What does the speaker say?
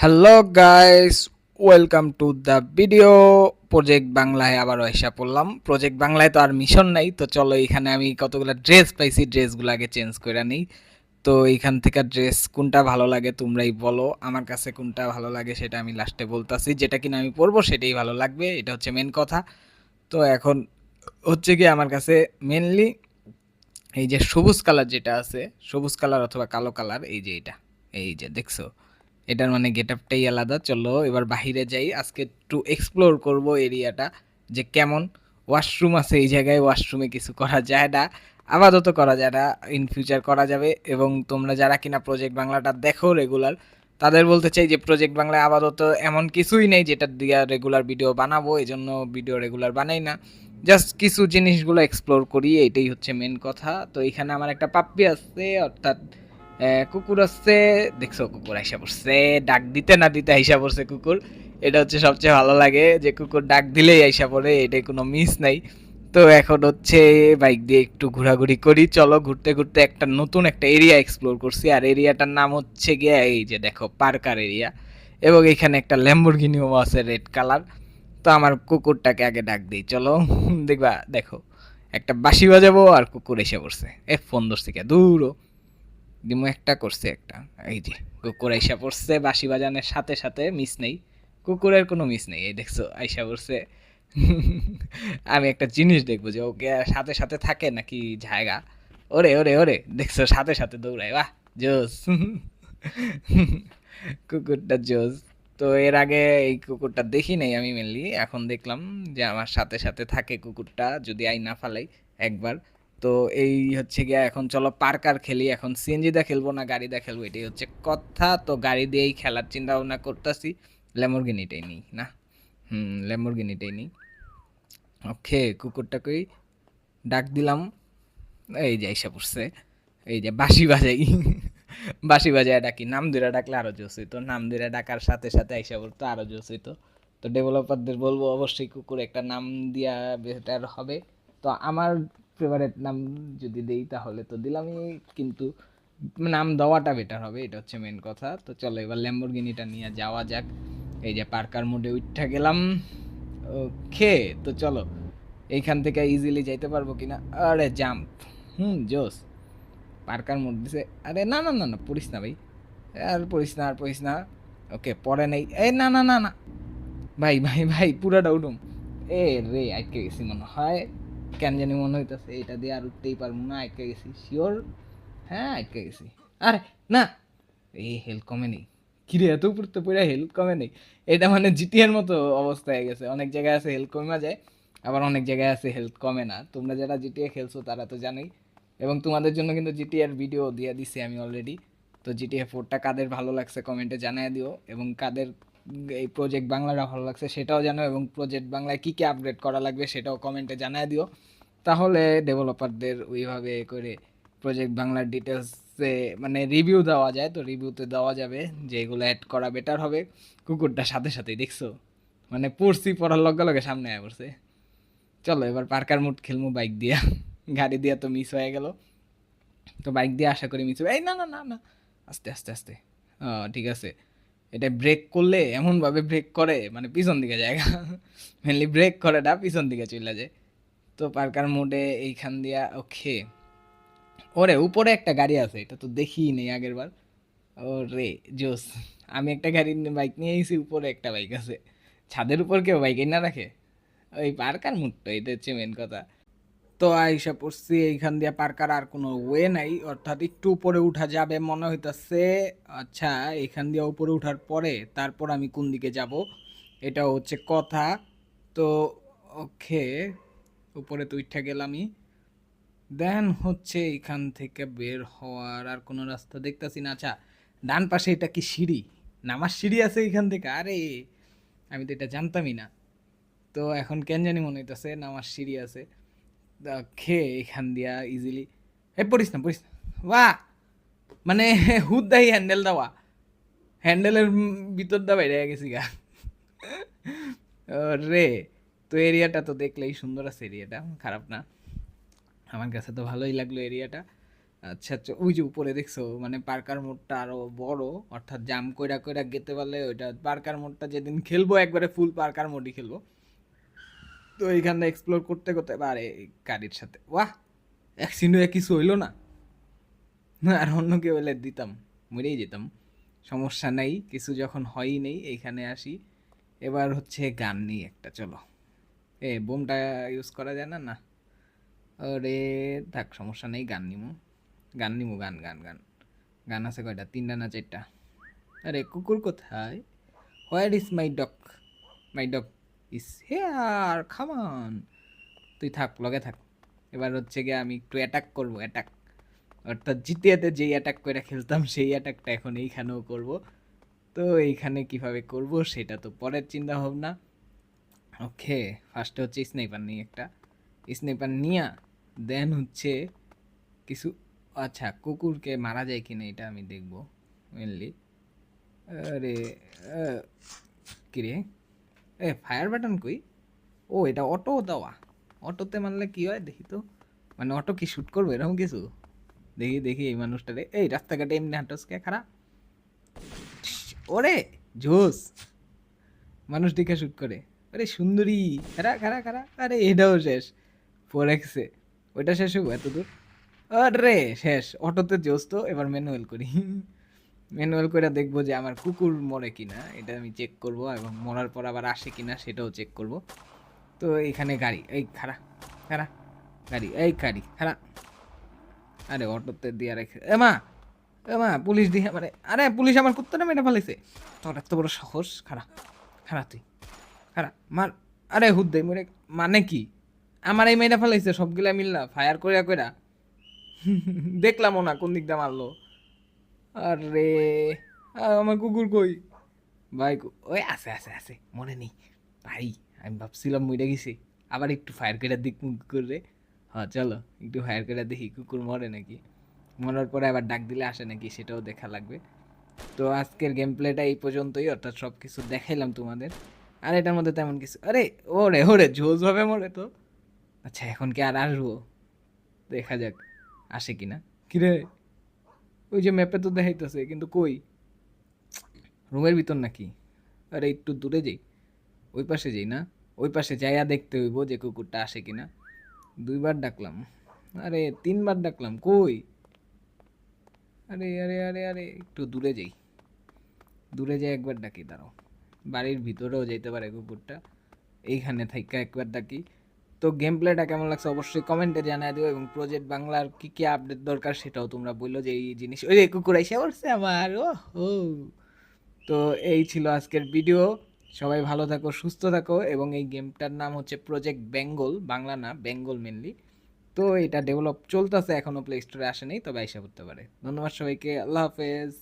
Hello guys welcome to the video project বাংলায় আবারও এসে পড়লাম। প্রজেক্ট বাংলায় তো আর মিশন নাই। তো চলো এখানে আমি কতগুলো ড্রেস পাইছি। ড্রেসগুলো আগে চেঞ্জ করে নিই। তো এইখান থেকে ড্রেস কোনটা ভালো লাগে তোমরাই বলো। আমার কাছে কোনটা ভালো লাগে সেটা আমি লাস্টে বলতাছি। যেটা কিনা আমি পরবো সেটাই ভালো লাগবে। এটা হচ্ছে মেন কথা। তো এখন হচ্ছে কি আমার কাছে মেনলি এই যে সবুজ কালার যেটা আছে, সবুজ কালার অথবা কালো কালার এই যে এটা। এই যে দেখছ? এটার মানে গেট আপটাই আলাদা, চলো এবার বাহিরে যাই। আজকে একটু এক্সপ্লোর করব এরিয়াটা যে কেমন ওয়াশরুম আছে এই জায়গায় ওয়াশরুমে কিছু করা যায় না, আপাতত করা যায় না ইন ফিউচার করা যাবে। এবং তোমরা যারা কিনা প্রজেক্ট বাংলাটা দেখো রেগুলার তাদের বলতে চাই যে প্রজেক্ট বাংলায় আপাতত এমন কিছুই নেই যেটা দিয়ে রেগুলার ভিডিও বানাবো এই জন্য ভিডিও রেগুলার বানাই না। জাস্ট কিছু জিনিসগুলো এক্সপ্লোর করি, এটাই হচ্ছে মেন কথা। তো এখানে আমার একটা পাপ্পি আছে, অর্থাৎ কুকুর আসছে দেখছ, কুকুর আইসা পড়ছে, ডাক দিতে না দিতে আইসা পড়ছে কুকুর। এটা হচ্ছে সবচেয়ে ভালো লাগে যে কুকুর ডাক দিলেই আইসা পড়ে, এটাই কোনো মিস নাই। তো এখন হচ্ছে বাইক দিয়ে একটু ঘোরাঘুরি করি, চলো ঘুরতে ঘুরতে একটা নতুন একটা এরিয়া এক্সপ্লোর করছি। আর এরিয়াটার নাম হচ্ছে গিয়ে এই যে দেখো, পার্কার এরিয়া। এবং এখানে একটা ল্যাম্বরগিনিও আছে রেড কালার তো আমার কুকুরটাকে আগে ডাক দিই, চলো, দেখবা, দেখো, একটা বাঁশি বাজাবো আর কুকুর এসে পড়ছে। এ ফোন ধরছে কে দূরও। দিমু একটা করছে একটা। এই যে, কুকুর আইসা পড়ছে, বাঁশি বাজানোর সাথে সাথে মিস নেই। কুকুরের কোনো মিস নেই, এই দেখছ, আইসা পড়ছে। আমি একটা জিনিস দেখব যে, ওকে সাথে সাথে থাকে নাকি জায়গা? ওরে ওরে ওরে, দেখছ, সাথে সাথে দৌড়ায়, বাহ, জোস। কুকুরটা জোস। তো এর আগে এই কুকুরটা দেখি নাই আমি মেনলি এখন দেখলাম যে আমার সাথে সাথে থাকে কুকুরটা, যদি আই না ফালাই, একবার। তো এই হচ্ছে গিয়া এখন চলো পার্কার খেলি, এখন সিএনজিদা খেলব না গাড়িদা খেলব, এটাই হচ্ছে কথা। তো গাড়ি দিয়েই খেলার চিন্তা ভাবনা করতেছি ল্যামোরগিনিটাই নিই, না? হুম ল্যামোরগিনিটাই নিই। ওকে, কুকুরটাকেই ডাক দিলাম। এই যে আইসা পড়ছে, এই যে বাঁশি বাজাই, বাঁশি বাজায় ডাকি, নাম ধরে ডাকলে আরও জোস হইতো, নাম ধরে ডাকার সাথে সাথে আইসা পড়তো আরও জোস হইতো। তো ডেভেলপারদের বলব, অবশ্যই কুকুর একটা নাম দিয়া বেটার হবে। তো আমার ফেভারিট নাম যদি দেই তাহলে তো দিলামই, কিন্তু নাম দেওয়াটা বেটার হবে, এটা হচ্ছে মেন কথা। তো চলো এবার ল্যাম্বরগিনিটা নিয়ে যাওয়া যাক। এই যে পার্কার মোডে উঠা গেলাম। ওকে তো চলো, এইখান থেকে ইজিলি যাইতে পারব কিনা? আরে জাম্প হুম, জোস। পার্কার মোড দিছে। আরে না না না না, পড়িস না ভাই। আর পড়িস না, আর পড়িস না। ওকে পরে নেই। এ না না না না। ভাই ভাই ভাই, পুরাটা উঠুম এ রে, আটকে গেছি মনে হয়। কেন জানি মনে হইতেছে, এটা দিয়ে আর উঠতেই পারব না, আটকে গেছি। শিওর হ্যাঁ আটকে গেছি। আরে, না! এই হেলথ কমে নেই। কিরে, এত উপর তো পুরো হেলথ কমে নেই। এটা মানে জিটিএর মতো অবস্থা হয়ে গেছে। অনেক জায়গায় আছে হেলথ কমে যায়, আবার অনেক জায়গায় আছে হেলথ কমে না। তোমরা যারা জিটিএ খেলছো, তারা তো জানোই। এবং তোমাদের জন্য কিন্তু জিটিএর ভিডিও দিয়ে দিছি আমি অলরেডি তো জিটিএ ফোরটা কাদের ভালো লাগছে কমেন্টে জানিয়ে দিও, এবং কাদের এই প্রজেক্ট বাংলাটা ভালো লাগছে সেটাও জানো এবং প্রজেক্ট বাংলায় কী কী আপগ্রেড করা লাগবে সেটাও কমেন্টে জানায় দিও। তাহলে ডেভেলপারদের ওইভাবে করে প্রজেক্ট বাংলার ডিটেলসে মানে রিভিউ দেওয়া যায় তো রিভিউতে দেওয়া যাবে যে এগুলো অ্যাড করা বেটার হবে। কুকুরটা সাথে সাথেই দেখছ? মানে পড়ছি, পড়ার লগে লগে সামনে আয় পড়ছে। চলো এবার পার্কার মুড খেলব বাইক দিয়া। গাড়ি দিয়া তো মিস হয়ে গেল। তো বাইক দিয়ে আশা করি মিস হবে এই না না না না। আস্তে আস্তে আস্তে। ও, ঠিক আছে। এটা ব্রেক করলে এমনভাবে ব্রেক করে মানে পিছন দিকে জায়গা মেনলি ব্রেক করে না, পিছন দিকে চলে যায়। তো পার্কার মোডে এইখান দিয়া, ওকে। ওরে, উপরে একটা গাড়ি আছে, এটা তো দেখিই নেই আগের বার ও রে জোস। আমি একটা গাড়ি বাইক নিয়ে এসেছি উপরে একটা বাইক আছে। ছাদের উপর কেউ বাইক না রাখে? ওই পার্কার মুডটা, এটা হচ্ছে মেন কথা। তো আইসা পড়ছি, এইখান দিয়ে পার্কার আর কোনো ওয়ে নাই। অর্থাৎ একটু উপরে উঠা যাবে মনে হইতাছে আচ্ছা এখান দিয়ে উপরে উঠার পরে তারপর আমি কোন দিকে যাব? এটা হচ্ছে কথা। তো ওকে, উপরে তো উঠা গেলামই। দেন হচ্ছে এখান থেকে বের হওয়ার আর কোনো রাস্তা দেখতাছি না। আচ্ছা ডান পাশে এটা কি সিঁড়ি? নামার সিঁড়ি আছে এখান থেকে? আরে, আমি তো এটা জানতামই না। তো এখন কেন জানি মনে হইতেছে, নামার সিঁড়ি আছে। খেয়ে এখান দিয়া ইজিলি এ, পড়িস না পড়িস না। বাহ মানে হুদ দাহি হ্যান্ডেল দেওয়া হ্যান্ডেলের ভিতর দা বাইরে গেছি গা। রে তো এরিয়াটা তো দেখলেই সুন্দর আছে এরিয়াটা খারাপ না। আমার কাছে তো ভালোই লাগল এরিয়াটা আচ্ছা আচ্ছা ওই যে উপরে দেখছ মানে পার্কার মোডটা আরও বড়, অর্থাৎ জাম কইরা কইরা গেতে পারলে ওইটা পার্কার মোডটা যেদিন খেলব, একবারে ফুল পার্কার মোডই খেলব। তো এইখানে এক্সপ্লোর করতে করতে পারে গাড়ির সাথে, বাহ! এক সিনু কিছু হইল না। আর অন্য কেউ হলে দিতাম, মরেই যেতাম। সমস্যা নাই, কিছু যখন হয়ই নেই, এইখানে আসি। এবার হচ্ছে গান নিই একটা, চলো। এ, বোমটা ইউজ করা যায় না না। আরে, থাক, সমস্যা নেই, গান নিমু। গান নিমু, গান গান গান। গান আছে কয়টা? তিনটা না চারটা? আরে, কুকুর কোথায়? Where is my dog my dog is here খামান তুই থাক, লগে থাক। এবার হচ্ছে গিয়ে আমি একটু অ্যাটাক করব অ্যাটাক অর্থাৎ জিতিয়াতে যেই অ্যাটাক করে খেলতাম, সেই অ্যাটাকটা এখন এইখানেও করব। তো এইখানে কীভাবে করব, সেটা তো পরের চিন্তা ভাবনা ওকে ফার্স্টে হচ্ছে স্নাইপার নিয়ে একটা। স্নাইপার নিয়া দেন হচ্ছে কিছু আচ্ছা কুকুরকে মারা যায় কিনা এটা আমি দেখব মেনলি আরে কিরে? এ ফায়ার বাটন কই? ও, এটা অটো দেওয়া। অটোতে মারলে কি হয় দেখি তো। মানে অটো কি শ্যুট করবে, এরকম কিছু? দেখি দেখি এই মানুষটারে। এই, রাস্তাঘাটে এমনি হাঁটসকে খারাপ ওরে, জোস। মানুষ দেখে শ্যুট করে। আরে সুন্দরী। খারা খারা খারা আরে, এটাও শেষ। ফোর এক্সে ওইটা শেষ হব এত দূর আরে, শেষ। অটোতে জোস তো, এবার ম্যানুয়াল করি। ম্যানুয়াল করে দেখব যে আমার কুকুর মরে কিনা, এটা আমি চেক করব এবং মরার পর আবার আসে কিনা সেটাও চেক করব। তো এখানে গাড়ি, এই খারা খারা গাড়ি, এই গাড়ি খারা আরে অটোতে দিয়ে রেখে, এ মা এ মা, পুলিশ দিয়ে মানে আরে পুলিশ আমার কুত্তাটা মেরে ফেলেছে তোর এত বড় সাহস খারা খারা তুই খারা মার, আরে হুদ্দে মরে মানে কি? আমার এই মেয়েটা ফেলাইছে সবগুলা মিললা ফায়ার কইরা কইরা। দেখলামও না কোন দিকটা মারলো। আরে আমার কুকুর কই? ভাই ওই আছে আছে আছে মনে নেই। ভাই আমি ভাবছিলাম মরে গেছি। আবার একটু ফায়ার করে দিক কুকুরে হ্যাঁ চলো একটু ফায়ার করে দেখি কুকুর মরে নাকি। মরার পরে আবার ডাক দিলে আসে নাকি সেটাও দেখা লাগবে। তো আজকের গেম প্লেটা এই পর্যন্তই অর্থাৎ সব কিছু দেখাইলাম তোমাদের। আর এটার মধ্যে তেমন কিছু আরে ওরে ওরে ঝোজ হবে মরে তো। আচ্ছা এখন কি আর আসব? দেখা যাক আসে কিনা। কিরে? ওই যে ম্যাপে তো দেখাইতেছে, কিন্তু কই? রুমের ভিতর নাকি? আরে একটু দূরে যাই, ওই পাশে যাই না? ওই পাশে যাইয়া দেখতে হইব যে কুকুরটা আসে কিনা। দুইবার ডাকলাম। আরে তিনবার ডাকলাম, কই? আরে আরে আরে আরে, একটু দূরে যাই। দূরে যাই একবার ডাকি, দাঁড়াও। বাড়ির ভিতরেও যেতে পারে কুকুরটা। এইখানে থাইকা একবার ডাকি। তো গেম প্লেটা কেমন লাগছে অবশ্যই কমেন্টে জানাই দিও এবং প্রজেক্ট বাংলার কি কি আপডেট দরকার সেটাও তোমরা বলল যে এই জিনিস ওই যে কুকুর এসে পড়ছে আমার ও হো তো এই ছিল আজকের ভিডিও সবাই ভালো থাকো, সুস্থ থাকো এবং এই গেমটার নাম হচ্ছে প্রজেক্ট বেঙ্গল বাংলা না বেঙ্গল মেনলি তো এটা ডেভেলপ চলতেছে এখনও প্লে স্টোরে আসেনি, তবে আইসা করতে পারে। ধন্যবাদ সবাইকে, আল্লাহ হাফেজ।